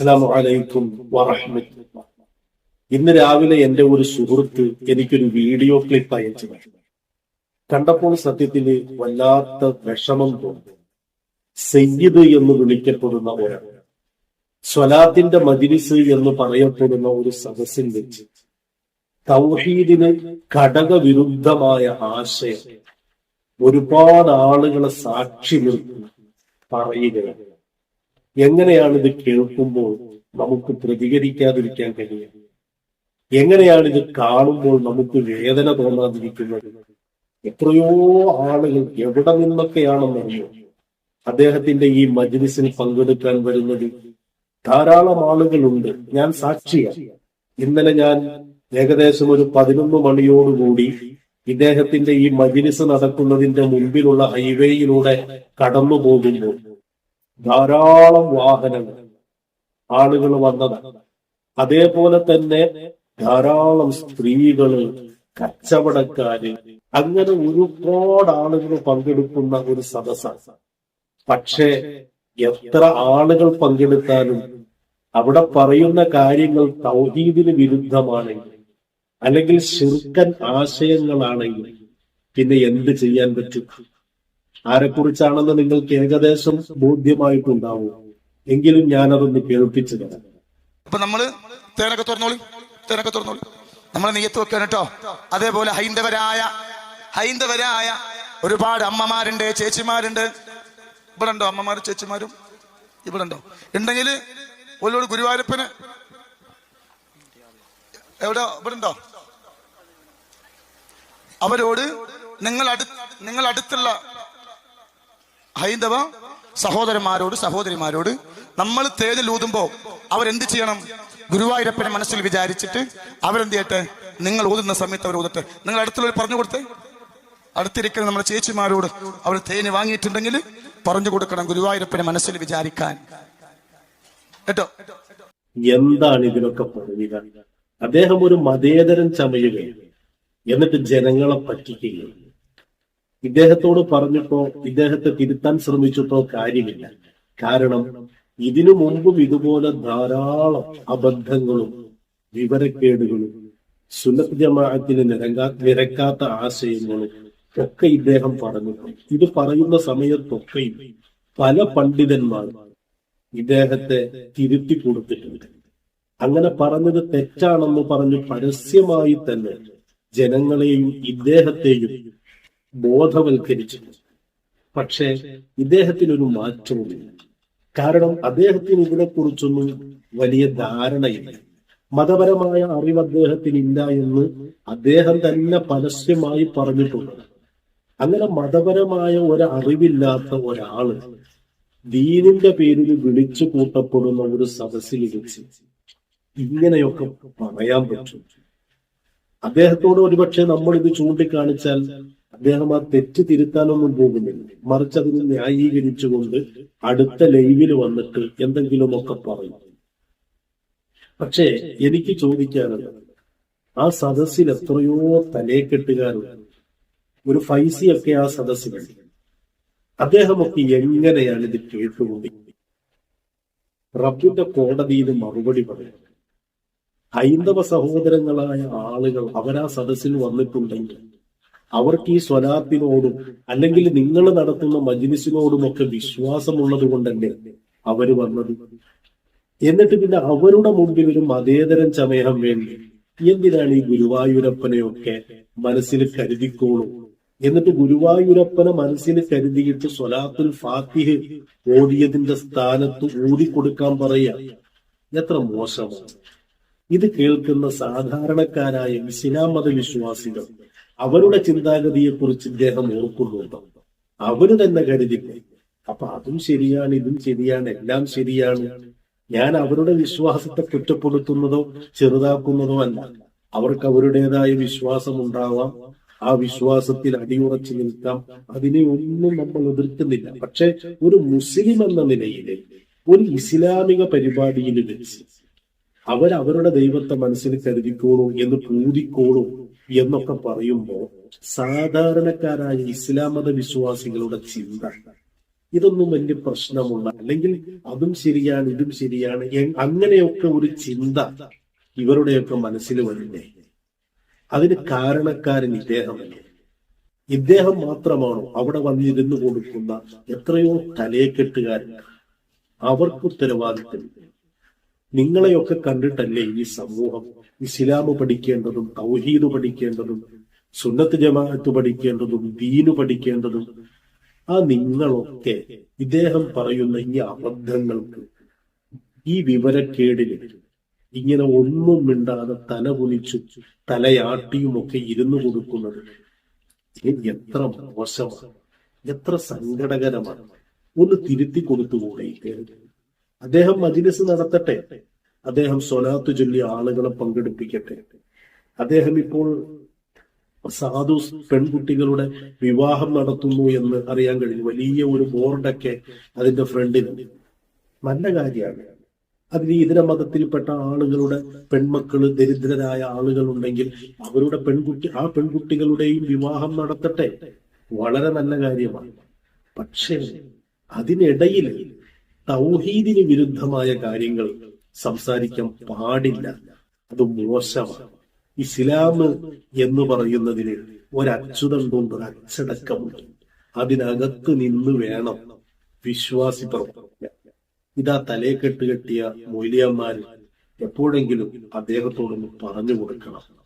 അലൈക്കും വറഹ്മത്തുള്ളാഹി. ഇന്ന് രാവിലെ എന്റെ ഒരു സുഹൃത്ത് എനിക്കൊരു വീഡിയോ ക്ലിപ്പ് അയച്ചു. കണ്ടപ്പോൾ സത്യത്തിൽ വല്ലാത്ത വിഷമം തോന്നി. സയ്യിദ് എന്ന് വിളിക്കപ്പെടുന്ന ഒരാൾ സ്വലാത്തിന്റെ മജിലിസ് എന്ന് പറയപ്പെടുന്ന ഒരു സദസ്സിൽ വെച്ച് തൗഹീദിന് ഘടകവിരുദ്ധമായ ആശയം ഒരുപാട് ആളുകളെ സാക്ഷി നിർത്തി പറയുകയാണ്. എങ്ങനെയാണ് ഇത് കേൾക്കുമ്പോൾ നമുക്ക് പ്രതികരിക്കാതിരിക്കാൻ കഴിയുന്നത് എങ്ങനെയാണ് ഇത് കാണുമ്പോൾ നമുക്ക് വേദന തോന്നാതിരിക്കുന്നത്? എത്രയോ ആളുകൾ എവിടെ നിന്നൊക്കെയാണെന്നറിയോ അദ്ദേഹത്തിന്റെ ഈ മജ്ലിസിൽ പങ്കെടുക്കാൻ വരുന്നത് ധാരാളം ആളുകളുണ്ട്. ഞാൻ സാക്ഷിയാണ് ഇന്നലെ ഞാൻ ഏകദേശം ഒരു പതിനൊന്ന് മണിയോടുകൂടി ഇദ്ദേഹത്തിന്റെ ഈ മജ്ലിസ് നടക്കുന്നതിന്റെ മുൻപിലുള്ള ഹൈവേയിലൂടെ കടന്നു പോകുമ്പോൾ ധാരാളം വാഹനങ്ങൾ ആളുകൾ വന്നതാണ് അതേപോലെ തന്നെ ധാരാളം സ്ത്രീകൾ കച്ചവടക്കാര് അങ്ങനെ ഒരുപാട് ആളുകൾ പങ്കെടുക്കുന്ന ഒരു സദസ്സാണ് പക്ഷേ എത്ര ആളുകൾ പങ്കെടുത്താലും അവിടെ പറയുന്ന കാര്യങ്ങൾ തൗഹീദിന് വിരുദ്ധമാണെങ്കിൽ അല്ലെങ്കിൽ ശിർക്കൻ ആശയങ്ങളാണെങ്കിൽ പിന്നെ എന്ത് ചെയ്യാൻ പറ്റും? ആരെക്കുറിച്ചാണെന്ന് നിങ്ങൾക്ക് ഏകദേശം ബോധ്യമായിട്ടുണ്ടാവും. എങ്കിലും ഞാനതൊന്ന് കേൾപ്പിച്ചു തരാം അപ്പൊ നമ്മൾ തേനൊക്കെ തുറന്നോളി തേനൊക്കെ തുറന്നോളി. നമ്മളെ നെയ്യത്ത് വെക്കാൻ കേട്ടോ. അതേപോലെ ഹൈന്ദവരായ ഹൈന്ദവരായ ഒരുപാട് അമ്മമാരുണ്ട് ചേച്ചിമാരുണ്ട്. ഇവിടെ ഉണ്ടോ അമ്മമാരും ചേച്ചിമാരും? ഇവിടെ ഉണ്ടോ ഉണ്ടെങ്കിൽ ഒരോട് ഗുരുവായൂരപ്പന്. എവിടെ? ഇവിടെ ഉണ്ടോ അവരോട് നിങ്ങൾ അടു നിങ്ങൾ അടുത്തുള്ള ഹൈന്ദവ സഹോദരന്മാരോട് സഹോദരിമാരോട് നമ്മൾ ഊതുമ്പോ അവരെന്ത് ചെയ്യണം? ഗുരുവായൂരപ്പനെ മനസ്സിൽ വിചാരിച്ചിട്ട് അവരെന്ത് ചെയ്യട്ടെ? നിങ്ങൾ ഊതുന്ന സമയത്ത് അവർ ഊതട്ടെ. നിങ്ങൾ അടുത്തുള്ളവർ പറഞ്ഞു കൊടുത്തേ. അടുത്തിരിക്കുന്ന നമ്മുടെ ചേച്ചിമാരോട് അവർ തേന് വാങ്ങിയിട്ടുണ്ടെങ്കിൽ പറഞ്ഞു കൊടുക്കണം ഗുരുവായൂരപ്പനെ മനസ്സിൽ വിചാരിക്കാൻ. കേട്ടോ? എന്താണ് ഇതിനൊക്കെ പറയുക അദ്ദേഹം ഒരു മതേതരൻ ചമയുകയും എന്നിട്ട് ജനങ്ങളെ പറ്റിക്കുകയാണ്. ഇദ്ദേഹത്തോട് പറഞ്ഞിട്ടോ ഇദ്ദേഹത്തെ തിരുത്താൻ ശ്രമിച്ചിട്ടോ കാര്യമില്ല. കാരണം ഇതിനു മുമ്പും ഇതുപോലെ ധാരാളം അബദ്ധങ്ങളും വിവരക്കേടുകളും സുന്നത്ത് ജമാഅത്തിന് നിരങ്കാ നിരക്കാത്ത ആശയങ്ങളും ഒക്കെ ഇദ്ദേഹം പറഞ്ഞിട്ടുണ്ട് ഇത് പറയുന്ന സമയത്തൊക്കെയും പല പണ്ഡിതന്മാരും ഇദ്ദേഹത്തെ തിരുത്തി കൊടുത്തിട്ടുണ്ട്. അങ്ങനെ പറഞ്ഞത് തെറ്റാണെന്ന് പറഞ്ഞ് പരസ്യമായി തന്നെ ജനങ്ങളെയും ഇദ്ദേഹത്തെയും ബോധവൽക്കരിച്ചു. പക്ഷേ ഇദ്ദേഹത്തിനൊരു മാറ്റവുമില്ല. കാരണം അദ്ദേഹത്തിന് ഇതിനെക്കുറിച്ചൊന്നും വലിയ ധാരണയില്ല. മതപരമായ അറിവ് അദ്ദേഹത്തിനില്ല എന്ന് അദ്ദേഹം തന്നെ പരസ്യമായി പറഞ്ഞിട്ടുണ്ട്. അങ്ങനെ മതപരമായ ഒരു അറിവില്ലാത്ത ഒരാൾ ദീനിന്റെ പേരിൽ വിളിച്ചു കൂട്ടപ്പെടുന്ന ഒരു സദസ്സിൽ വെച്ച് ഇങ്ങനെയൊക്കെ പറയാൻ പറ്റും. അദ്ദേഹത്തോട് ഒരുപക്ഷെ നമ്മൾ ഇത് ചൂണ്ടിക്കാണിച്ചാൽ അദ്ദേഹം ആ തെറ്റ് തിരുത്താനൊന്നും പോകുന്നില്ല. മറിച്ച് അതിന് ന്യായീകരിച്ചുകൊണ്ട് അടുത്ത ലൈവിൽ വന്നിട്ട് എന്തെങ്കിലുമൊക്കെ പറയും. പക്ഷേ എനിക്ക് ചോദിക്കാനുള്ളത് ആ സദസ്സിൽ എത്രയോ തലേക്കെട്ടുകാരുണ്ട് ഒരു ഫൈസിയൊക്കെ ആ സദസ്സിലുണ്ട്. അദ്ദേഹമൊക്കെ എങ്ങനെയാണ് ഇത് കേട്ടുകൊണ്ടിരിക്കുന്നത്? റബ്ബിന്റെ കോടതിയിൽ മറുപടി പറയുന്നത് ഹൈന്ദവ സഹോദരങ്ങളായ ആളുകൾ അവരാ സദസ്സിൽ വന്നിട്ടുണ്ടെങ്കിൽ അവർക്ക് ഈ സ്വലാത്തിനോടും അല്ലെങ്കിൽ നിങ്ങൾ നടത്തുന്ന മജ്ലിസിനോടുമൊക്കെ വിശ്വാസമുള്ളത് കൊണ്ടല്ലേ അവർ വന്നത്? എന്നിട്ട് പിന്നെ അവരുടെ മുമ്പിൽ ഒരു മതേതരം ചമയാൻ വേണ്ടി? എന്തിനാണ് ഈ ഗുരുവായൂരപ്പനെയൊക്കെ മനസ്സിൽ കരുതിക്കോളൂ? എന്നിട്ട് ഗുരുവായൂരപ്പനെ മനസ്സിൽ കരുതിയിട്ട് സ്വലാത്തുൽ ഫാത്തിഹ് ഓടിയതിന്റെ സ്ഥാനത്ത് ഊതിക്കൊടുക്കാൻ പറയാ? എത്ര മോശമാണ്. ഇത് കേൾക്കുന്ന സാധാരണക്കാരായ ഇസ്ലാം മത വിശ്വാസികൾ അവരുടെ ചിന്താഗതിയെക്കുറിച്ച് ഇദ്ദേഹം ഓർക്കുന്നുണ്ടോ? അവർ തന്നെ കരുതിപ്പോയി അപ്പൊ അതും ശരിയാണ് ഇതും ശരിയാണ് എല്ലാം ശരിയാണ്. ഞാൻ അവരുടെ വിശ്വാസത്തെ കുറ്റപ്പെടുത്തുന്നതോ ചെറുതാക്കുന്നതോ അല്ല. അവർക്ക് അവരുടേതായ വിശ്വാസം ഉണ്ടാവാം ആ വിശ്വാസത്തിൽ അടിയുറച്ചു നിൽക്കാം. അതിനെ ഒന്നും നമ്മൾ എതിർക്കുന്നില്ല. പക്ഷെ ഒരു മുസ്ലിം എന്ന നിലയിൽ ഒരു ഇസ്ലാമിക പരിപാടിയിൽ വെച്ച് അവർ അവരുടെ ദൈവത്തെ മനസ്സിൽ കരുതിക്കോളൂ എന്ന് പൂതിക്കോളൂ. എന്നൊക്കെ പറയുമ്പോൾ സാധാരണക്കാരായ ഇസ്ലാം മത വിശ്വാസികളുടെ ചിന്ത ഇതൊന്നും വലിയ പ്രശ്നമുള്ള അല്ലെങ്കിൽ അതും ശരിയാണ് ഇതും ശരിയാണ് അങ്ങനെയൊക്കെ ഒരു ചിന്ത ഇവരുടെയൊക്കെ മനസ്സിൽ വരില്ലേ? അതിന് കാരണക്കാരൻ ഇദ്ദേഹമല്ലേ? ഇദ്ദേഹം മാത്രമാണോ അവിടെ വന്നിരുന്നു കൊടുക്കുന്ന എത്രയോ തലയെക്കെട്ടുകാരൻ അവർക്ക് ഉത്തരവാദിത്തം നിങ്ങളെയൊക്കെ കണ്ടിട്ടല്ലേ ഈ സമൂഹം? ഇസ്ലാം പഠിക്കേണ്ടതും തൗഹീദ് പഠിക്കേണ്ടതും സുന്നത്ത് ജമാഅത്ത് പഠിക്കേണ്ടതും ദീന് പഠിക്കേണ്ടതും ആ നിങ്ങളൊക്കെ ഇദ്ദേഹം പറയുന്ന ഈ അബദ്ധങ്ങൾക്ക് ഈ വിവരക്കേടിന് ഇങ്ങനെ ഒന്നും മിണ്ടാതെ തല കുനിച്ചു തലയാട്ടിയും ഒക്കെ ഇരുന്നു കൊടുക്കുന്നത് എത്ര മോശമാണ്. എത്ര സങ്കടകരമാണ്. ഒന്ന് തിരുത്തി കൊടുത്തുകൂടെ അദ്ദേഹം മജിലിസ് നടത്തട്ടെ? അദ്ദേഹം സ്വലാത്ത് ചൊല്ലി ആളുകളെ പങ്കെടുപ്പിക്കട്ടെ. അദ്ദേഹം ഇപ്പോൾ സാധു പെൺകുട്ടികളുടെ വിവാഹം നടത്തുന്നു എന്ന് അറിയാൻ കഴിഞ്ഞു വലിയ ഒരു ബോർഡൊക്കെ അതിന്റെ ഫ്രണ്ടിൽ നല്ല കാര്യമാണ്. അതിന് ഇതര മതത്തിൽപ്പെട്ട ആളുകളുടെ പെൺമക്കൾ ദരിദ്രരായ ആളുകൾ ഉണ്ടെങ്കിൽ അവരുടെ പെൺകുട്ടി ആ പെൺകുട്ടികളുടെയും വിവാഹം നടത്തട്ടെ. വളരെ നല്ല കാര്യമാണ്. പക്ഷേ അതിനിടയിൽ തൗഹീദിന് വിരുദ്ധമായ കാര്യങ്ങൾ സംസാരിക്കാൻ പാടില്ല. അത് മോശമാണ്. ഇസ്ലാം എന്ന് പറയുന്നതിന് ഒരച്ചുതണ്ടുണ്ട് ഒരു അച്ചടക്കമുണ്ട് അതിനകത്ത് നിന്ന് വേണം വിശ്വാസി പ്രവർത്തിക്കാൻ ഇതാ തലയെ കെട്ട് കെട്ടിയ മൊയ്ലിയന്മാർ എപ്പോഴെങ്കിലും അദ്ദേഹത്തോടൊന്ന് പറഞ്ഞു കൊടുക്കണം.